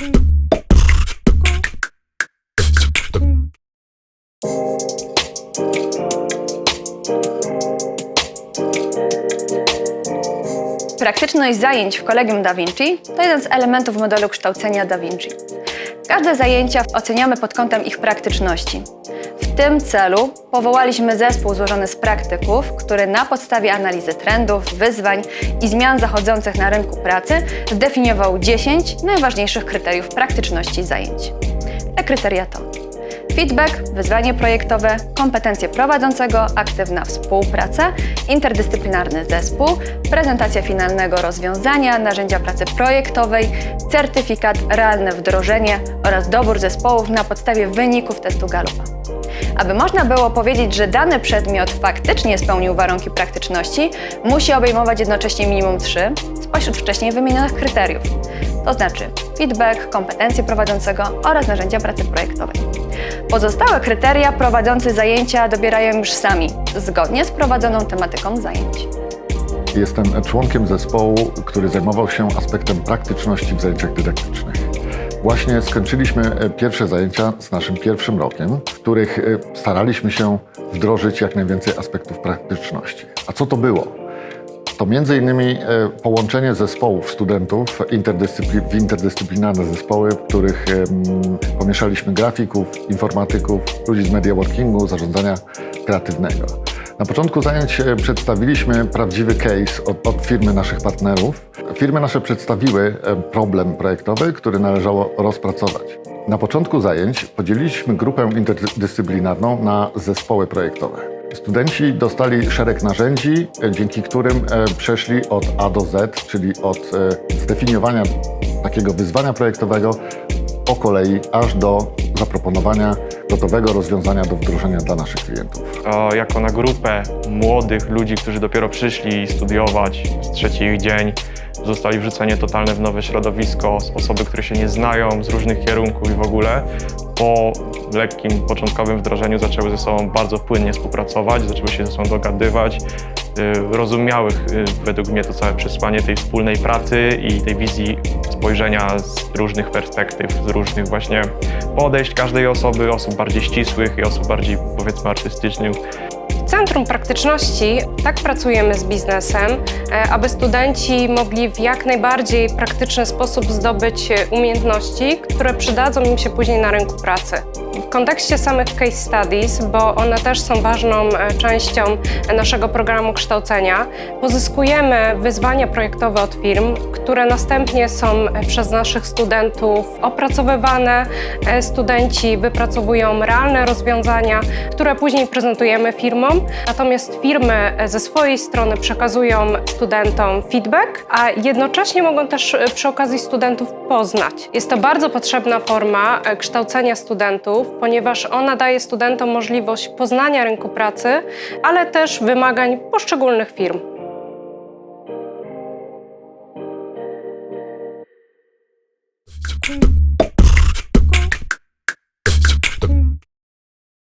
Praktyczność zajęć w Kolegium Da Vinci to jeden z elementów modelu kształcenia Da Vinci. Każde zajęcia oceniamy pod kątem ich praktyczności. Tym celu powołaliśmy zespół złożony z praktyków, który na podstawie analizy trendów, wyzwań i zmian zachodzących na rynku pracy zdefiniował 10 najważniejszych kryteriów praktyczności zajęć. Te kryteria to Feedback, wyzwanie projektowe, kompetencje prowadzącego, aktywna współpraca, interdyscyplinarny zespół, prezentacja finalnego rozwiązania, narzędzia pracy projektowej, certyfikat, realne wdrożenie oraz dobór zespołów na podstawie wyników testu Galupa. Aby można było powiedzieć, że dany przedmiot faktycznie spełnił warunki praktyczności, musi obejmować jednocześnie minimum trzy spośród wcześniej wymienionych kryteriów, to znaczy feedback, kompetencje prowadzącego oraz narzędzia pracy projektowej. Pozostałe kryteria prowadzący zajęcia dobierają już sami, zgodnie z prowadzoną tematyką zajęć. Jestem członkiem zespołu, który zajmował się aspektem praktyczności w zajęciach dydaktycznych. Właśnie skończyliśmy e, pierwsze zajęcia z naszym pierwszym rokiem, w których e, staraliśmy się wdrożyć jak najwięcej aspektów praktyczności. A co to było? To między innymi e, połączenie zespołów studentów interdyscypli- w interdyscyplinarne zespoły, w których pomieszaliśmy grafików, informatyków, ludzi z media workingu, zarządzania kreatywnego. Na początku zajęć e, przedstawiliśmy prawdziwy case od, od firmy naszych partnerów. Firmy nasze przedstawiły e, problem projektowy, który należało rozpracować. Na początku zajęć podzieliliśmy grupę interdyscyplinarną na zespoły projektowe. Studenci dostali szereg narzędzi, e, dzięki którym przeszli od A do Z, czyli od zdefiniowania takiego wyzwania projektowego po kolei aż do zaproponowania gotowego rozwiązania do wdrożenia dla naszych klientów. e, jako na grupę młodych ludzi, którzy dopiero przyszli studiować z trzeci ich dzień, zostali wrzuceni totalnie w nowe środowisko, osoby, które się nie znają z różnych kierunków i w ogóle. Po lekkim, początkowym wdrożeniu zaczęły ze sobą bardzo płynnie współpracować, zaczęły się ze sobą dogadywać, y, rozumiały y, według mnie to całe przesłanie tej wspólnej pracy i tej wizji spojrzenia z różnych perspektyw, z różnych właśnie podejść każdej osoby, osób bardziej ścisłych i osób bardziej powiedzmy artystycznych. W Centrum Praktyczności tak pracujemy z biznesem, e, aby studenci mogli w jak najbardziej praktyczny sposób zdobyć e, umiejętności, które przydadzą im się później na rynku pracy. W kontekście samych case studies, bo one też są ważną e, częścią naszego programu kształcenia, pozyskujemy wyzwania projektowe od firm, które następnie są e, przez naszych studentów opracowywane. E, Studenci wypracowują realne rozwiązania, które później prezentujemy firmom. Natomiast firmy ze swojej strony przekazują studentom feedback, a jednocześnie mogą też przy okazji studentów poznać. Jest to bardzo potrzebna forma kształcenia studentów, ponieważ ona daje studentom możliwość poznania rynku pracy, ale też wymagań poszczególnych firm.